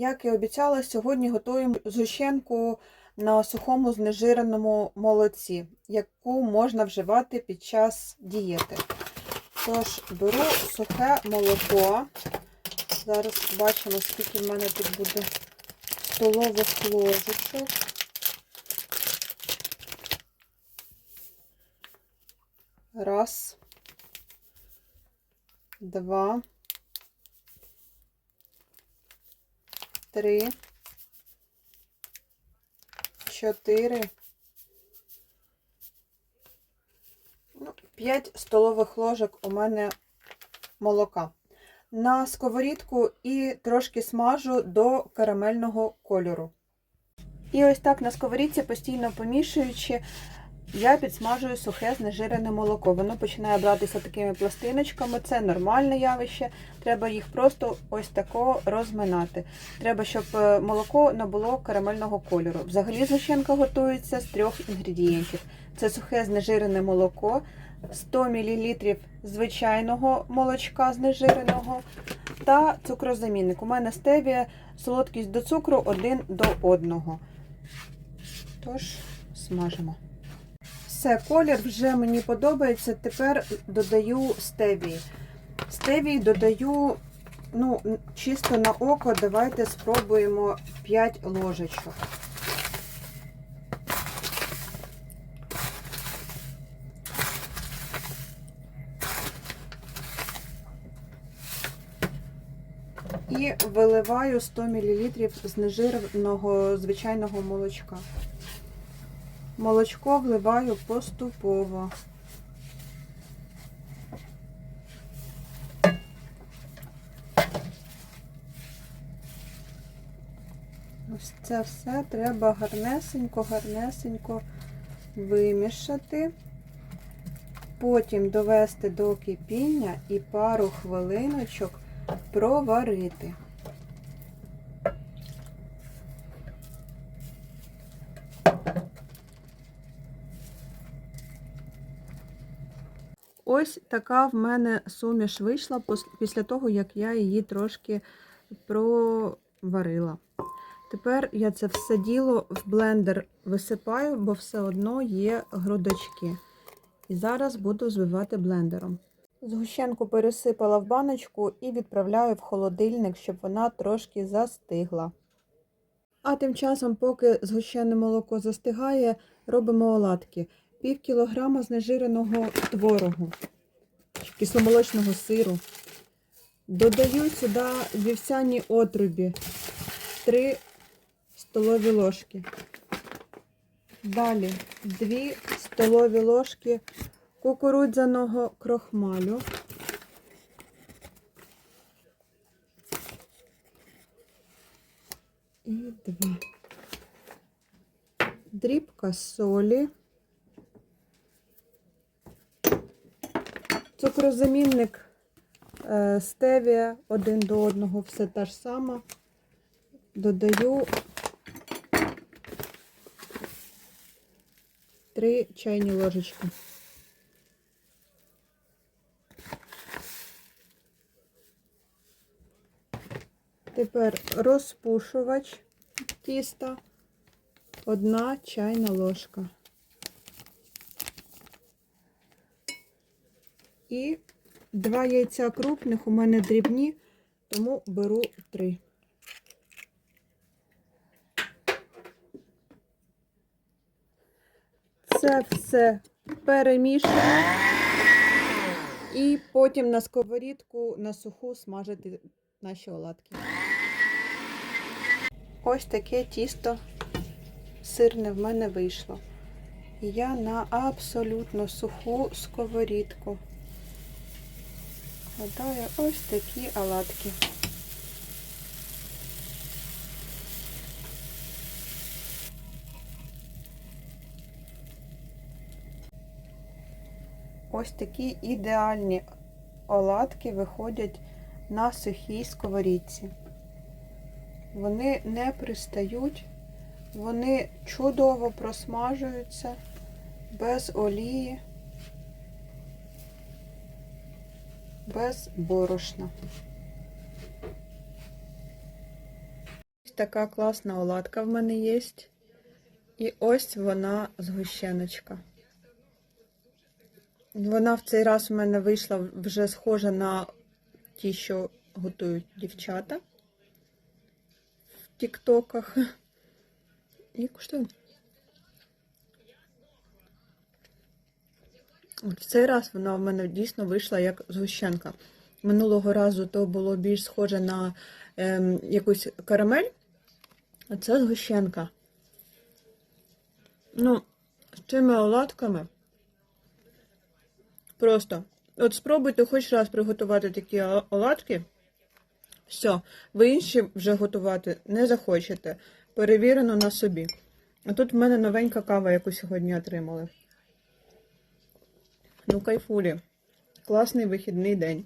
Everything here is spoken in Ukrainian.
Як і обіцяла, сьогодні готуємо згущенку на сухому знежиреному молоці, яку можна вживати під час дієти. Тож, беру сухе молоко. Зараз бачимо, скільки в мене тут буде столових ложечок. Раз, два, три, чотири, ну, п'ять столових ложок у мене молока. На сковорідку і трошки смажу до карамельного кольору. І ось так на сковорідці, постійно помішуючи, я підсмажую сухе знежирене молоко. Воно починає братися такими пластиночками. Це нормальне явище. Треба їх просто ось тако розминати. Треба, щоб е, молоко набуло карамельного кольору. Взагалі згущенка готується з трьох інгредієнтів: це сухе знежирене молоко, 100 мл звичайного молочка знежиреного та цукрозамінник. У мене стевія солодкість до цукру один до одного. Тож, смажимо. Все, колір вже мені подобається. Тепер додаю стевії. Стевії додаю, ну, чисто на око, давайте спробуємо 5 ложечок. І виливаю 100 мл знежиреного звичайного молочка. Молочко вливаю поступово. Ось це все треба гарнесенько, гарнесенько вимішати, потім довести до кипіння і пару хвилиночок проварити. Ось така в мене суміш вийшла після того, як я її трошки проварила. Тепер я це все діло в блендер висипаю, бо все одно є грудочки. І зараз буду збивати блендером. Згущенку пересипала в баночку і відправляю в холодильник, щоб вона трошки застигла. А тим часом, поки згущене молоко застигає, робимо оладки. Пів кілограма знежиреного творогу, кисломолочного сиру. Додаю сюди вівсяні отрубі 3 столові ложки. Далі 2 столові ложки кукурудзяного крохмалю. І два. Дрібка солі. Цукрозамінник е, стевія один до одного, все те ж саме. Додаю 3 чайні ложечки. Тепер розпушувач тіста, одна чайна ложка. І два яйця крупних у мене дрібні, тому беру три. Це все перемішую і потім на сковорідку на суху смажити наші оладки. Ось таке тісто сирне в мене вийшло. Я на абсолютно суху сковорідку Гадаю, ось такі оладки. Ось такі ідеальні оладки виходять на сухій сковорідці. Вони не пристають, вони чудово просмажуються без олії. Без борошна. така класна оладка в мене є. І ось вона згущеночка. Вона в цей раз у мене вийшла вже схожа на ті, що готують дівчата в тіктоках. І куштую. В цей раз вона в мене дійсно вийшла як згущенка. Минулого разу то було більш схоже на ем, якусь карамель, а це згущенка. Ну, з цими оладками. Просто. От спробуйте хоч раз приготувати такі оладки. Все, ви інші вже готувати не захочете. Перевірено на собі. А тут в мене новенька кава, яку сьогодні отримали. Ну, кайфулі. Класний вихідний день.